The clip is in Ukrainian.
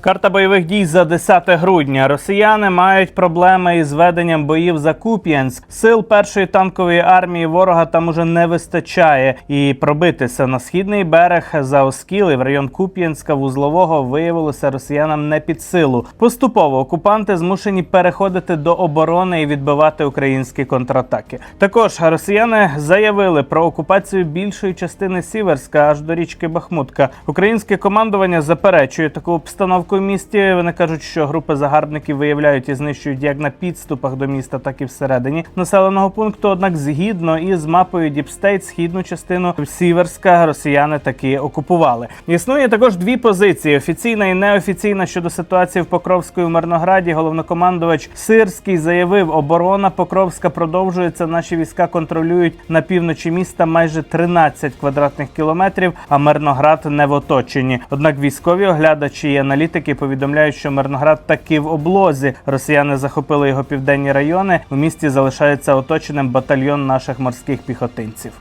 Карта бойових дій за 10 грудня. Росіяни мають проблеми із веденням боїв за Куп'янськ. Сил першої танкової армії ворога там уже не вистачає. І пробитися на східний берег за Оскіли в район Куп'янська вузлового виявилося росіянам не під силу. Поступово окупанти змушені переходити до оборони і відбивати українські контратаки. Також росіяни заявили про окупацію більшої частини Сіверська аж до річки Бахмутка. Українське командування заперечує таку обстановку в місті. Вони кажуть, що групи загарбників виявляють і знищують як на підступах до міста, так і всередині населеного пункту. Однак, згідно із мапою Діпстейт, східну частину Сіверська росіяни таки окупували. Існує також дві позиції: офіційна і неофіційна щодо ситуації в Покровську і в Мирнограді. Головнокомандувач Сирський заявив, оборона Покровська продовжується. Наші війська контролюють на півночі міста майже 13 квадратних кілометрів, а Мирноград не в оточенні. Однак військові оглядачі і аналітики повідомляють, що Мирноград таки в облозі. Росіяни захопили його південні райони. У місті залишається оточеним батальйон наших морських піхотинців.